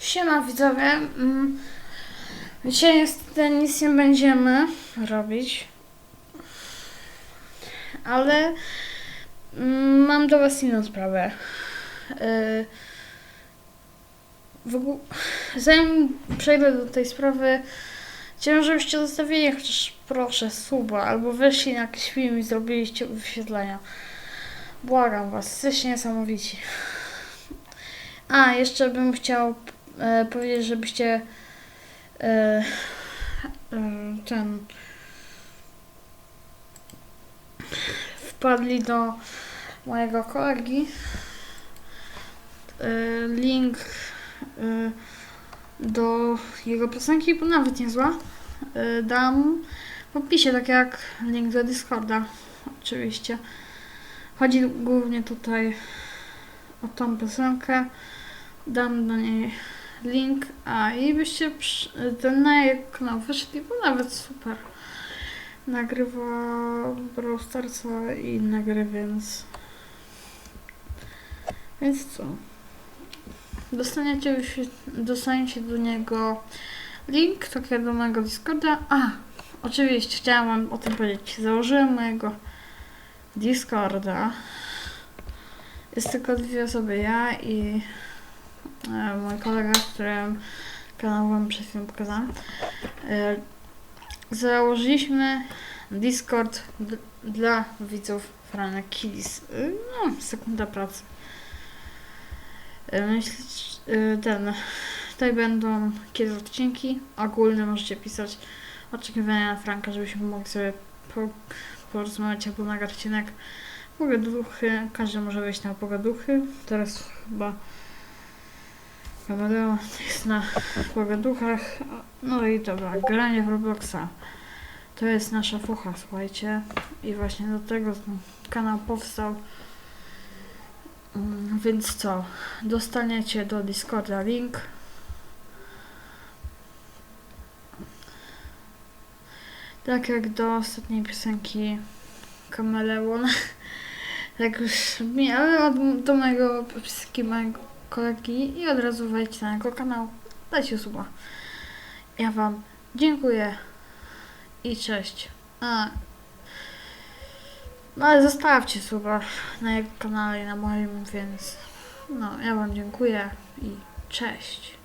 Siema widzowie. Mm, Dzisiaj niestety nic nie będziemy robić. Ale mm, mam do Was inną sprawę. Yy, w ogóle, zanim przejdę do tej sprawy, chciałem, żebyście zostawili chociaż proszę suba, albo weszli na jakiś film i zrobiliście wyświetlenia. Błagam Was, jesteście niesamowici. A, jeszcze bym chciał e, powiedzieć, żebyście e, e, ten wpadli do mojego kolegi. E, link e, do jego piosenki, bo nawet niezła. Dam w opisie, tak jak link do Discorda, oczywiście. Chodzi głównie tutaj o tą piosenkę. Dam do niej link, a i byście ten na kanał wyszli, bo nawet super. Nagrywa Brawl i inne więc... Więc co? Dostaniecie, dostaniecie do niego link, tak jak do mojego Discorda. A, oczywiście chciałam wam o tym powiedzieć. Założyłem mojego Discorda. Jest tylko dwie osoby, ja i mój kolega, z którym kanał wam przed chwilą pokazałam. E, założyliśmy Discord dla widzów Franek Kids. E, no, sekunda pracy. E, myśl, e, ten, tutaj będą kiedyś odcinki ogólne, możecie pisać oczekiwania na Franka, żebyśmy mogli sobie po, porozmawiać albo nagrać odcinek pogaduchy. Każdy może wejść na pogaduchy. Teraz chyba Kamereo jest na pogaduchach. No i dobra, granie w Robloxa. To jest nasza fucha, słuchajcie. I właśnie do tego kanał powstał. Mm, Więc co? Dostaniecie do Discorda link. Tak jak do ostatniej piosenki Kameleon. Tak już mi, ale do mojego piosenki mojego kolegi i od razu wejdźcie na jego kanał. Dajcie suba. Ja wam dziękuję i cześć. A, no ale zostawcie suba na jego kanale i na moim, więc no ja wam dziękuję i cześć.